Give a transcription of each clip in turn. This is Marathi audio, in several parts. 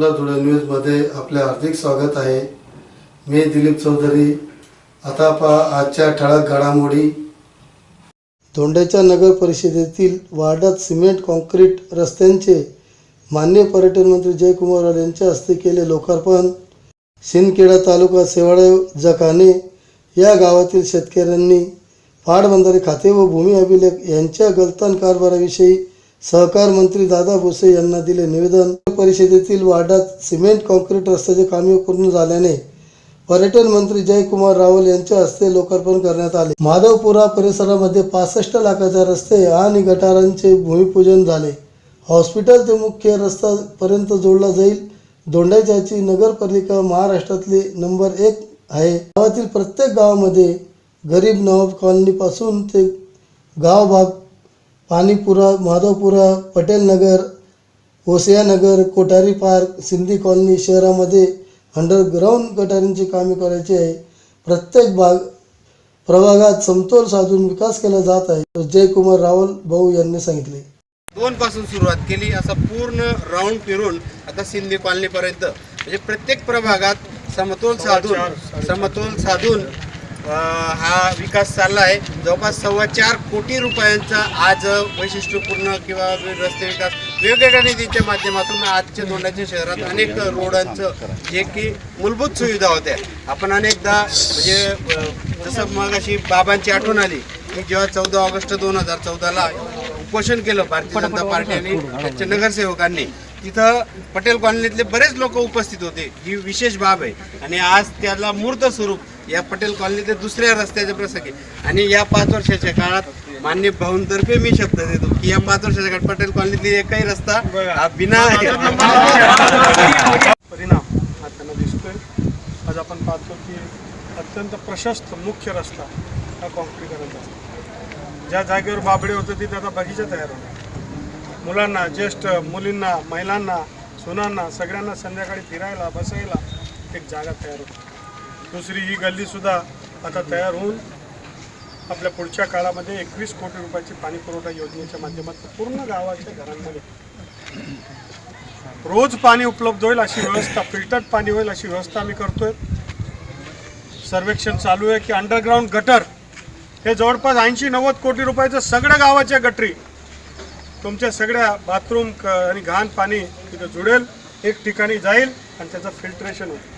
धुळे न्यूजमध्ये आपले हार्दिक स्वागत आहे. मी दिलीप चौधरी. आता पहा आजच्या ठळक घडामोडी. धोंड्याच्या नगर परिषदेतील वार्डात सिमेंट कॉन्क्रीट रस्त्यांचे मान्य पर्यटन मंत्री जयकुमार राव यांच्या हस्ते केले लोकार्पण. सिंदखेडा तालुका सेवाळे जकाने या गावातील शेतकऱ्यांनी पाटबंधारे खाते व भूमी अभिलेख यांच्या गलतान कारभाराविषयी सहकार मंत्री दादा भुसे यांना दिले निवेदन. परिषदेतील वार्डात सिमेंट कॉन्क्रीट रस्त्याचे कामे पूर्ण झाल्याने पर्यटन मंत्री जयकुमार रावल यांच्या हस्ते लोकार्पण करण्यात आले. माधवपुरा परिसरामध्ये पासष्ट लाखाचे रस्ते आणि गटारांचे भूमिपूजन झाले. हॉस्पिटल ते मुख्य रस्ता पर्यंत जोडला जाईल. दोंडाच्याची नगरपालिका महाराष्ट्रातली नंबर एक आहे. गावातील प्रत्येक गावामध्ये गरीब नवाब कॉलनीपासून ते गाव भाग पाणीपुरा माधवपुरा पटेल नगर कोठारी पार्क सिंधी कॉलनी शहरामध्ये अंडरग्राऊंड गटारींची कामे करायची आहे. प्रत्येक भाग प्रभागात समतोल साधून विकास केला जात आहे जयकुमार रावल भाऊ यांनी सांगितले. दोन पासून सुरुवात केली असा पूर्ण राऊंड फिरून आता सिंधी कॉलनीपर्यंत. म्हणजे प्रत्येक प्रभागात समतोल साधून समतोल साधून हा विकास चालला आहे जवळपास सव्वा चार कोटी रुपयांचा आज वैशिष्ट्यपूर्ण किंवा रस्ते विकास वेगवेगळ्या निधीच्या माध्यमातून आजच्या दोंडाच्या शहरात अनेक रोडांचं जे की मूलभूत सुविधा होत्या. आपण अनेकदा म्हणजे जसं मग अशी बाबांची आठवण आली की जेव्हा चौदा ऑगस्ट दोन हजार चौदाला उपोषण केलं भारतीय जनता पार्टी आणि त्यांच्या नगरसेवकांनी तिथं पटेल कॉलनीतले बरेच लोक उपस्थित होते. ही विशेष बाब आहे. आणि आज त्याला मूर्त स्वरूप या पटेल कॉलनीतल्या दुसऱ्या रस्त्याच्या प्रसंगी. आणि या पाच वर्षाच्या काळात मान्य भाऊंतर्फे मी शब्द देतो की या पाच वर्षाच्या काळात पटेल कॉलनीतली एकही रस्ता हा बिना परिणाम हा त्यांना दिसतोय. आज आपण पाहतो की अत्यंत प्रशस्त मुख्य रस्ता हा कॉन्क्रीकरण ज्या जागेवर बाबडे होते तिथे आता बगीचा तयार होणार मुलांना ज्येष्ठ मुलींना महिलांना सुनांना सगळ्यांना संध्याकाळी फिरायला बसायला एक जागा तयार होते दुसरी ही गल्लीसुद्धा आता तयार होऊन आपल्या पुढच्या काळामध्ये एकवीस कोटी रुपयाची पाणी पुरवठा योजनेच्या माध्यमातून पूर्ण गावाच्या घरांमध्ये रोज पाणी उपलब्ध होईल अशी व्यवस्था फिल्टर्ड पाणी होईल अशी व्यवस्था आम्ही करतोय. सर्वेक्षण चालू आहे की अंडरग्राऊंड गटर हे जवळपास ऐंशी नव्वद कोटी रुपयाचं सगळ्या गावाच्या गटरी तुमच्या सगळ्या बाथरूम क आणि घाण पाणी तिथं जुडेल एक ठिकाणी जाईल आणि त्याचं फिल्ट्रेशन होईल.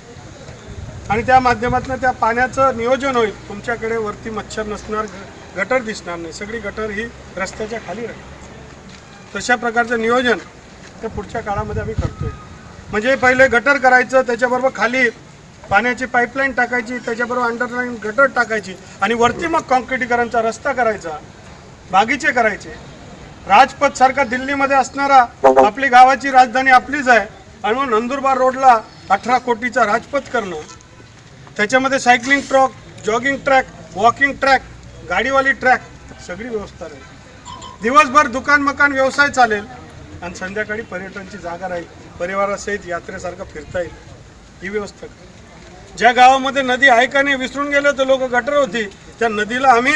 आणि त्या माध्यमातून त्या पाण्याचं नियोजन होईल. तुमच्याकडे वरती मच्छर नसणार गटर दिसणार नाही. सगळी गटर ही रस्त्याच्या खाली राहील. तशा प्रकारचं नियोजन ते पुढच्या काळामध्ये आम्ही करतोय. म्हणजे पहिले गटर करायचं त्याच्याबरोबर खाली पाण्याची पाईपलाईन टाकायची त्याच्याबरोबर अंडरलाईन गटर टाकायची आणि वरती मग कॉन्क्रिटीकरणचा रस्ता करायचा बागीचे करायचे. राजपथ सारखा दिल्लीमध्ये असणारा आपली गावाची राजधानी आपलीच आहे. आणि मग नंदुरबार रोडला अठरा कोटीचा राजपथ करणं. त्याच्यामध्ये cycling track jogging track walking track गाडीवाली track सगळी व्यवस्था राहील. दिवसभर दुकान मकान व्यवसाय चालेल आणि संध्याकाळी पर्यटनची जागा राहील. परिवारासहित यात्रेसारखं फिरता येईल. ही व्यवस्था ज्या गावामध्ये नदी आहे का नाही विसरून गेलो तर लोक गटर होती. त्या नदीला आम्ही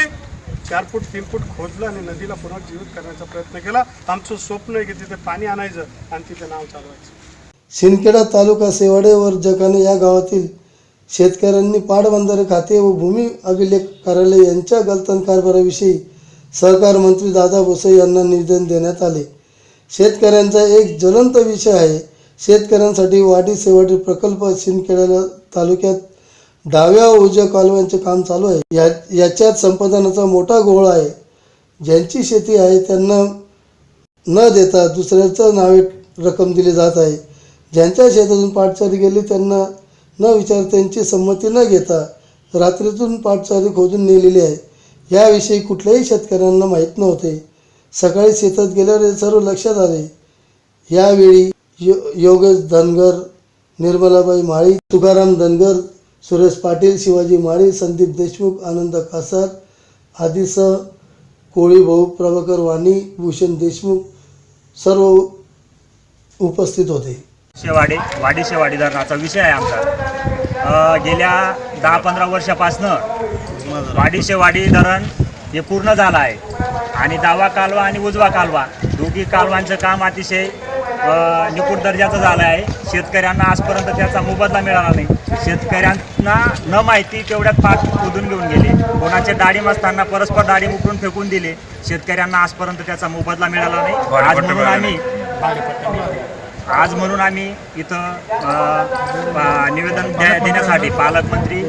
चार फूट तीन फूट खोदलं आणि नदीला पुन्हा जीवित करण्याचा प्रयत्न केला. आमचं स्वप्न आहे की तिथे पाणी आणायचं आणि तिथे नाव चालवायचं. सिंदखेडा तालुका सेवाडेवर जकाने या गावातील शेतकऱ्यांनी पाटबंधारे खाते व भूमी अभिलेख कार्यालय यांच्या गलतन कारभाराविषयी सहकार मंत्री दादा भुसे यांना निवेदन देण्यात आले. शेतकऱ्यांचा एक ज्वलंत विषय आहे. शेतकऱ्यांसाठी वाटी सेवाटी प्रकल्प सिंदखेडा तालुक्यात डाव्या व उजव्या कालव्यांचे काम चालू आहे. या याच्यात संपादनाचा मोठा घोळ आहे. ज्यांची शेती आहे त्यांना न देता दुसऱ्याचं नावे रक्कम दिली जात आहे. ज्यांच्या शेतातून पाठचारी गेली त्यांना न विचार त्यांची संमती न घेता रात्रीतून पाटचारी खोदून नेलेली आहे. याविषयी कुठल्याही शेतकऱ्यांना माहीत नव्हते. सकाळी शेतात गेल्यावर हे सर्व लक्षात आले. यावेळी यो योगेश धनगर निर्मलाबाई माळी तुकाराम धनगर सुरेश पाटील शिवाजी माळी संदीप देशमुख आनंद कासार आदिसह कोळी भाऊ प्रभाकर वाणी भूषण देशमुख सर्व उपस्थित होते. शेवाडी वाडी शेवाडी धरणाचा विषय आहे आमचा. गेल्या दहा पंधरा वर्षापासनं वाडी शेवाडी धरण हे पूर्ण झालं आहे. आणि डावा कालवा आणि उजवा कालवा दोघी कालवांचं काम अतिशय निकूट दर्जाचं झालं आहे. शेतकऱ्यांना आजपर्यंत त्याचा मोबदला मिळाला नाही. शेतकऱ्यांना न माहिती तेवढ्यात पाठ खोदून घेऊन गेले. कोणाचे डाळिंब असताना परस्पर डाळिंब उकरून फेकून दिले. शेतकऱ्यांना आजपर्यंत त्याचा मोबदला मिळाला नाही. आज म्हणून आम्ही आज म्हणून आम्ही इथं निवेदन द्या देण्यासाठी पालकमंत्री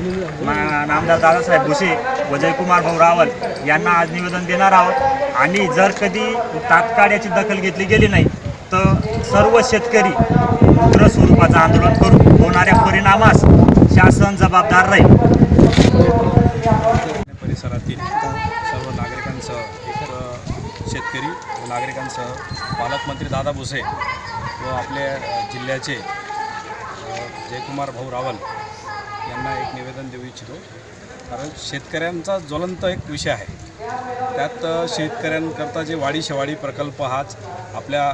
मा- नामदार दादासाहेब भुसे व जयकुमार भाऊ रावल यांना आज निवेदन देणार आहोत. आणि जर कधी तात्काळ याची दखल घेतली गेली नाही तर सर्व शेतकरी उग्र स्वरूपाचं आंदोलन करून होणाऱ्या परिणामास शासन जबाबदार राहील. परिसरातील सर्व नागरिकांसह एक शेतकरी नागरिकांसह पालकमंत्री दादा भुसे व आपल्या जिल्ह्याचे जयकुमार भाऊ रावल यांना एक निवेदन देऊ इच्छितो. कारण शेतकऱ्यांचा ज्वलंत एक विषय आहे. त्यात शेतकऱ्यांकरता जे वाडी शेवाडी प्रकल्प हाच आपल्या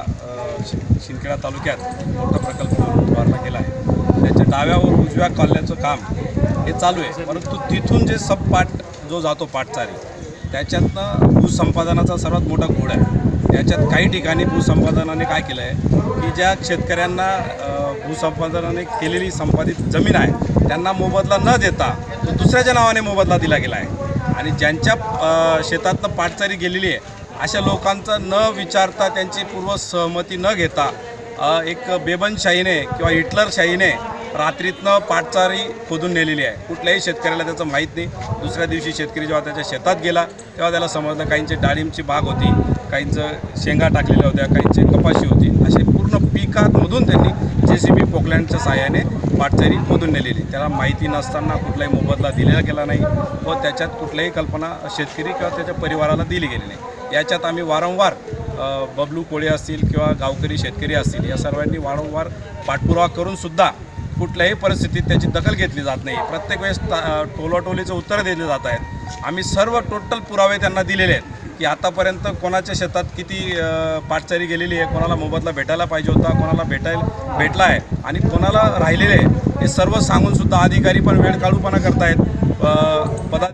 शि- शिंदखेडा तालुक्यात मोठा प्रकल्प म्हणून उभारला गेला आहे. त्याच्या डाव्यावर उजव्या कॉलण्याचं काम हे चालू आहे. परंतु तिथून जे सबपाट जो जातो पाटचारी त्याच्यातनं भूसंपादनाचा सर्वात मोठा घोड आहे. याच्यात काही ठिकाणी भूसंपादनाने काय केलं आहे की ज्या शेतकऱ्यांना भूसंपादनाने केलेली संपादित जमीन आहे त्यांना मोबदला न देता तो दुसऱ्याच्या नावाने मोबदला दिला गेला आहे. आणि ज्यांच्या शेतातनं पाटचारी गेलेली आहे अशा लोकांचं न विचारता त्यांची पूर्व सहमती न घेता एक बेबनशाहीने किंवा हिटलरशाहीने रात्रीतनं पाटचारी खोदून नेलेली आहे. कुठल्याही शेतकऱ्याला त्याचं माहीत नाही. दुसऱ्या दिवशी शेतकरी जेव्हा त्याच्या शेतात गेला तेव्हा त्याला समजलं काहींची डाळिंबची बाग होती काहींचं शेंगा टाकलेल्या होत्या काहींची कपाशी होती. असे पूर्ण पिकातमधून त्यांनी जे सी बी पोकलँडच्या सहाय्याने पाटचारी खोदून नेलेली. त्याला माहिती नसताना कुठलाही मोबदला दिलेला गेला नाही व त्याच्यात कुठल्याही कल्पना शेतकरी किंवा त्याच्या परिवाराला दिली गेली नाही. याच्यात आम्ही वारंवार बबलू कोळी असतील किंवा गावकरी शेतकरी असतील या सर्वांनी वारंवार पाठपुरावा करूनसुद्धा कुठल्याही परिस्थितीत त्याची दखल घेतली जात नाही. प्रत्येक वेळेस टोलाटोलीचं उत्तर दिले जात आहेत. आम्ही सर्व टोटल पुरावे त्यांना दिलेले आहेत की आतापर्यंत कोणाच्या शेतात किती अ, पाटचारी गेलेली आहे कोणाला मोबदला भेटायला पाहिजे होता कोणाला भेटायला भेटला आहे आणि कोणाला राहिलेले आहे हे सर्व सांगूनसुद्धा अधिकारी पण वेळ काढूपणा करतायत. पदा